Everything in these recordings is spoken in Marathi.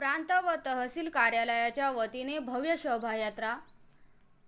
प्रांत व तहसील कार्यालयाच्या वतीने भव्य शोभायात्रा.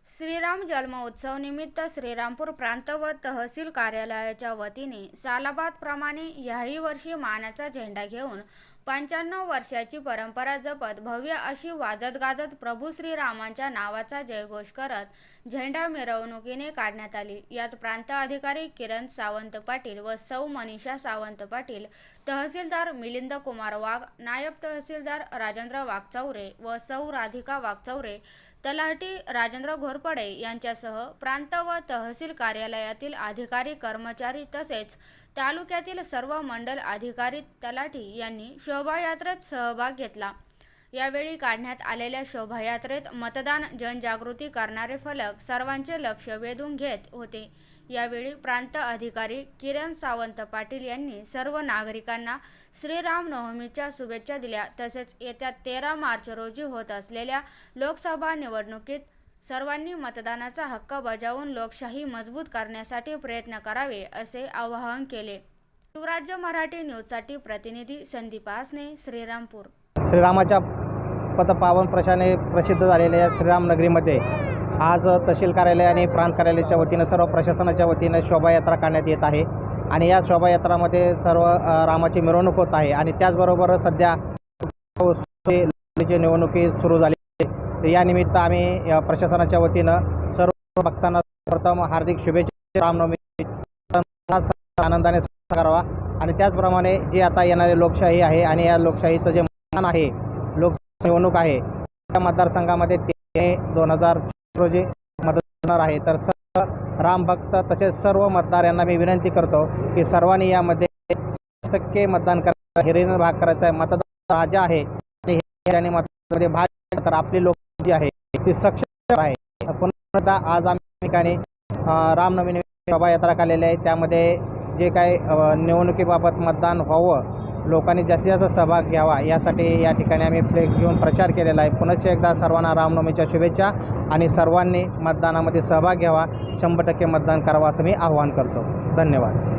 श्रीराम जन्मोत्सव निमित्त श्रीरामपूर प्रांत व तहसील कार्यालयाच्या वतीने सालाबादप्रमाणे याही वर्षी मानाचा झेंडा घेऊन पंच्याण्णव वर्षाची परंपरा जपत भव्य अशी वाजत गाजत प्रभू श्रीरामांच्या नावाचा जयघोष करत झेंडा मिरवणुकीने काढण्यात आली. यात प्रांत अधिकारी किरण सावंत पाटील व सौ मनीषा सावंत पाटील तहसीलदार मिलिंद कुमार वाघ नायब तहसीलदार राजेंद्र वाघचौरे व सौ राधिका वाघचौरे तलाठी राजेंद्र घोरपडे यांच्यासह प्रांत व तहसील कार्यालयातील अधिकारी कर्मचारी तसेच तालुक्यातील सर्व मंडल अधिकारी तलाठी यांनी शोभायात्रेत सहभाग घेतला. यावेळी काढण्यात आलेल्या शोभायात्रेत मतदान जनजागृती करणारे फलक सर्वांचे लक्ष वेधून घेत होते. यावेळी प्रांत अधिकारी किरण सावंत पाटील यांनी सर्व नागरिकांना श्रीरामनवमीच्या शुभेच्छा दिल्या. तसेच येत्या तेरा मार्च रोजी होत असलेल्या लोकसभा निवडणुकीत सर्वांनी मतदानाचा हक्क बजावून लोकशाही मजबूत करण्यासाठी प्रयत्न करावे असे आवाहन केले. शिवराज्य मराठी न्यूजसाठी प्रतिनिधी संदीप आसने श्रीरामपूर. श्रीरामाच्या पदपावन प्रशाने प्रसिद्ध झालेल्या श्रीरामनगरीमध्ये आज तहसील कार्यालय आणि प्रांत कार्यालयाच्या वतीनं सर्व प्रशासनाच्या वतीनं शोभायात्रा काढण्यात येत आहे. आणि या शोभायात्रामध्ये सर्व रामाची मिरवणूक होत आहे. आणि त्याचबरोबर सध्या निवडणुकी सुरू झाली तर आम्ही प्रशासनाच्या वतीनं सर्व भक्तांना प्रथम हार्दिक शुभेच्छा रामनवमी आनंदाने करावा. आणि त्याचप्रमाणे जी आता येणारी लोकशाही आहे आणि या लोकशाहीचं जे मतदान आहे लोक निवडणूक आहे त्या मतदारसंघामध्ये ते दोन हजार रोजी मतदान होणार आहे. तर सर्व रामभक्त तसेच सर्व मतदार यांना मी विनंती करतो की सर्वांनी यामध्ये टक्के मतदान करायचं हिरीनं भाग करायचा आहे. मतदान राजा आहे आणि मतदानामध्ये भाग तर आपली लोक ती सक्षम आहे. पुन्हा आज आम्ही ठिकाणी रामनवमी शोभायात्रा काढलेली आहे. त्यामध्ये जे काय निवडणुकीबाबत मतदान व्हावं लोकांनी जास्तीत जास्त सहभाग घ्यावा यासाठी या ठिकाणी आम्ही फ्लेक्स घेऊन प्रचार केलेला आहे. पुनश्च एकदा सर्वांना रामनवमीच्या शुभेच्छा आणि सर्वांनी मतदानामध्ये सहभाग घ्यावा. शंभर टक्के मतदान करावं असं मी आवाहन करतो. धन्यवाद.